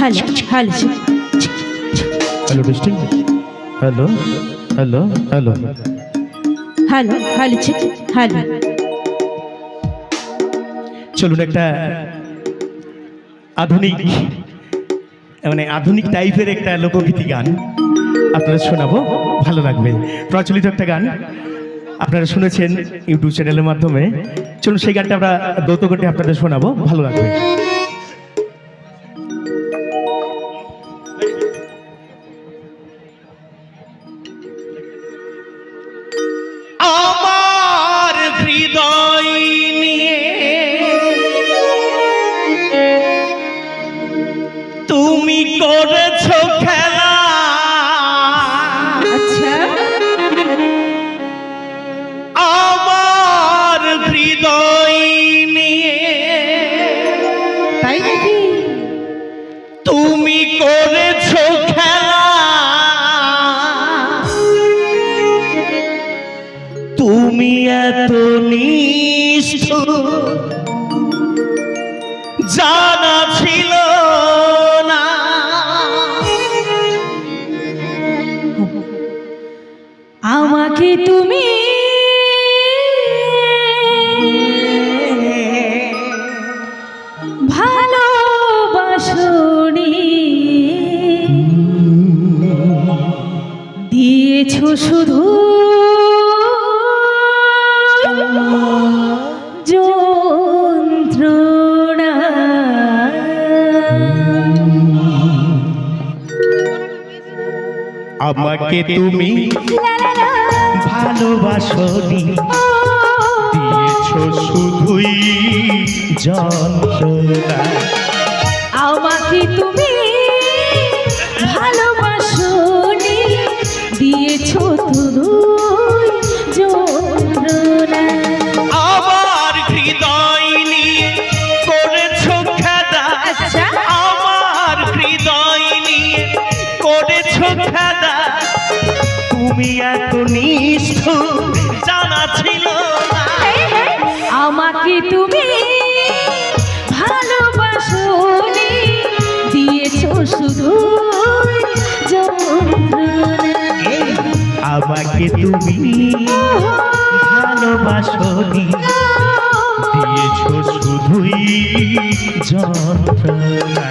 Hello hello. Hello testing hello hello hello. Hello hello hello. চলুন একটা আধুনিক মানে আধুনিক টাইপের একটা লোকগীতি গান আপনারা শোনাবো ভালো লাগবে। প্রচলিত একটা গান আপনারা শুনেছেন ইউটিউব চ্যানেলের মাধ্যমে। চলুন সেই গানটা আমরা দৌত করে আপনাদের শোনাবো ভালো লাগবে। দিয়েছ শুধু আমাকে তুমি। ভালোবাসনি দিয়েছ শুধুই যন্ত্রণা এত নিষ্ঠুর জানা ছিল আমাকে তুমি ভালোবাসনি দিয়েছ শুধু আমাকে তুমি ভালোবাসনি দিয়েছ শুধুই যন্ত্রণা।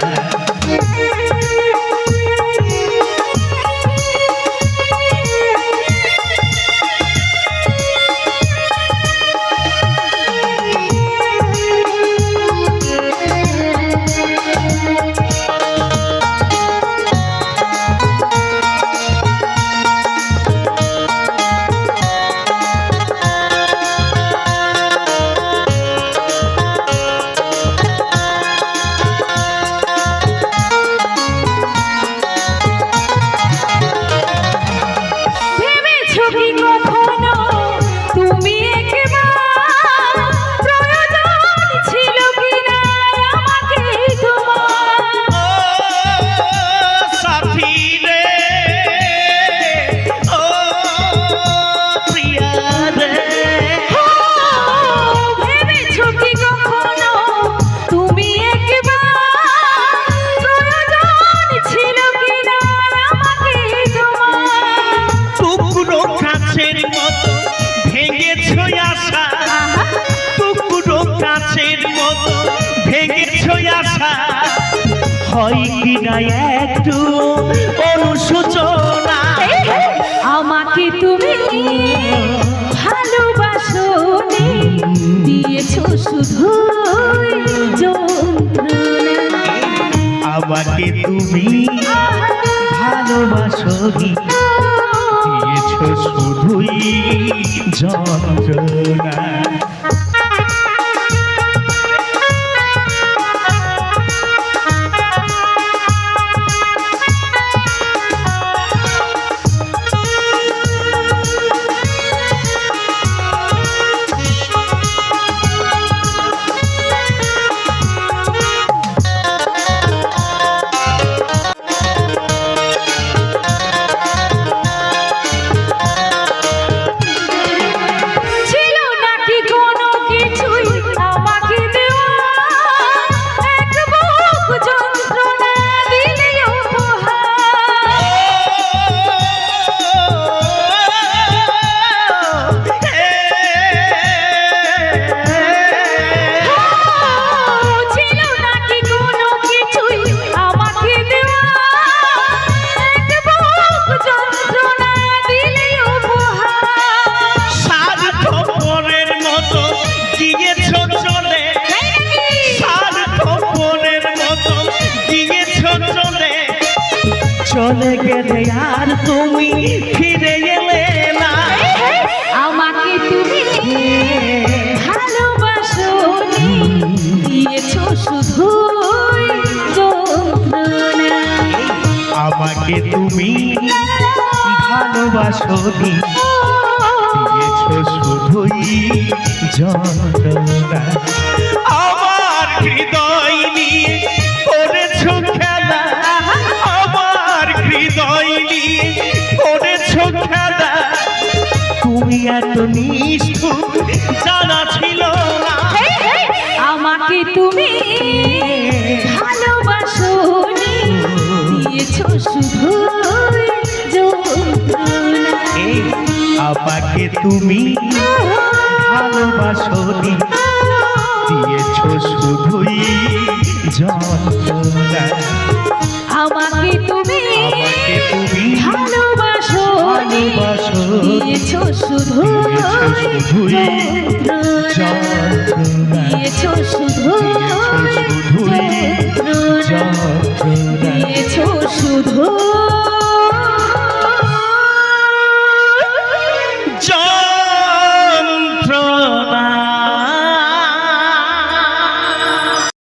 আশা টুকরো কাছের মতো ভেঙেছো আশা। হয় কি না একটু অনুশোচনা? আমাকে তুমি ভালোবাসনি দিয়েছ শুধু আমাকে তুমি শুধুই যন্ত্রণা চলে। স্বার্থপরের মতো দিয়েছ চলে। চলে গেলে আর তুমি ফিরে এলে না। আমাকে তুমি ভালোবাসো দিয়েছ শুধু আমাকে তুমি ভালোবাসো দিয়েছ শুধুই যন্ত্রণা এত নিষ্ঠুর জানা ছিল না। আমাকে তুমি ভালোবাসো দিয়েছ শুধু আমাকে তুমি ভালোবাসো দিয়েছ শুধুই যন্ত্রণা আমাকে তুমি শুধু দিয়েছ শুধু দিয়েছ শুধু